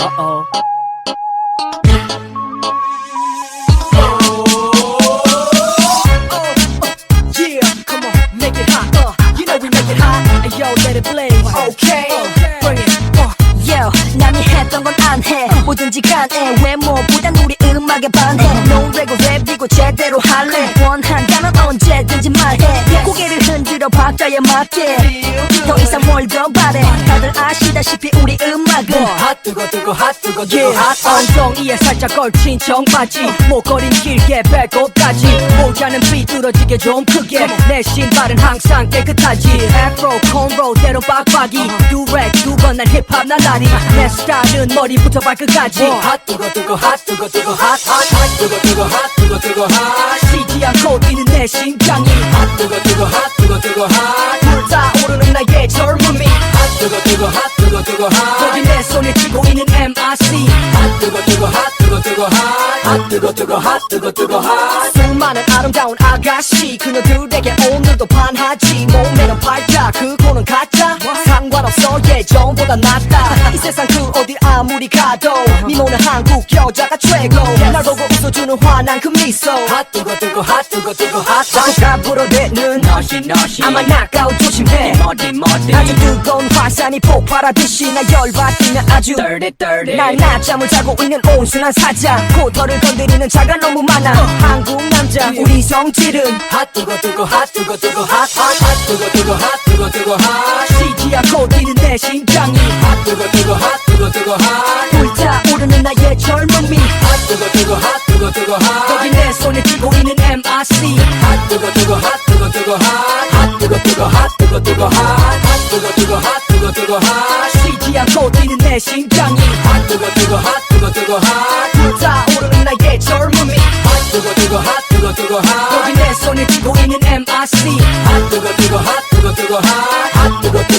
Uh-oh. Yeah, come on, make it hot. Uh, you know we make it hot. And yo, let it blaze. Okay, it. Uh, Yo, 남이 했던 건 안 해. 뭐든지 간에 외모보단 우리 음악에 반해. 노래고 랩이고 제대로 할래. 원한다면 언제든지 말해. 고개를 흔들어 박자에 맞게. 더 이상 뭘 더 바래. 다들 아시다시피 핫 뜨거 뜨거 핫 뜨거 뜨거 핫 엉덩이에 살짝 걸친 청바지. 목걸이는 길게 배꼽까지. 모자는 삐뚤어지게 좀 크게. 내 신발은 항상 깨끗하지. 애프로 콘로 때로 빡빡이. 두렉 두건난 힙합 나날이 내 스타일은 머리부터 발끝까지. 핫 뜨거 뜨거 핫 뜨거 뜨거 핫핫핫 뜨거 뜨거 핫 뜨거 뜨거 핫. 쉬지 않고 뛰는 내 심장이. 핫 뜨거 뜨거 핫 뜨거 뜨거 핫. 불타오르는 나의 젊음이 핫 뜨거 뜨거 핫 뜨거 뜨거 핫. 여기 내 손에 쥐고 있는 MRC 핫 뜨거 뜨거 핫 뜨거 뜨거 핫핫 뜨거 뜨거 핫 뜨거 뜨거 핫. 수많은 아름다운 아가씨. 그녀들에게 오늘도 반하지. 그거는 가짜 상관없어 예전보다 낫다. 이 세상 그 어딜 아무리 가도 미모는 한국 여자가 최고. 날 보고 웃어주는 환한 그 미소. 핫 뜨거 뜨거 핫 뜨거 뜨거 핫. 자꾸 가불어 대는 너시 너시. 아마 나가오 조심해. 머리 머리 아주 뜨거운 화산이 폭발하듯이 나 열받으면 아주 dirty dirty 날 낮잠을 자고 있는 온순한 사장 코털을 건드리는 자가 너무 많아. 한국 남자 우리 성질은 핫 뜨거 뜨거 핫 뜨거 뜨거 핫핫핫 뜨거 뜨거 핫 뜨거 뜨거 핫 않고 뛰는 내 심장이 핫 뜨거 뜨거 핫 뜨거 뜨거 핫 불타오르는 나의 젊음이 핫 뜨거 뜨거 핫 뜨거 뜨거 핫 여기 내 손에 쥐고 있는 MRC 핫 뜨거 뜨거 핫 뜨거 뜨거 핫핫 뜨거 뜨거 핫 뜨거 뜨거 핫핫 뜨거 뜨거 핫 뜨거 뜨거 핫 쉬지 않고 뛰는 내 심장이 핫 뜨거 뜨거 핫 뜨거 뜨거 핫 불타오르는 나의 젊음이 핫 뜨거 뜨거 핫 뜨거 뜨거 핫 여기 내 손에 쥐고 있는 MRC 핫 뜨거 뜨거 핫 뜨거 뜨거 핫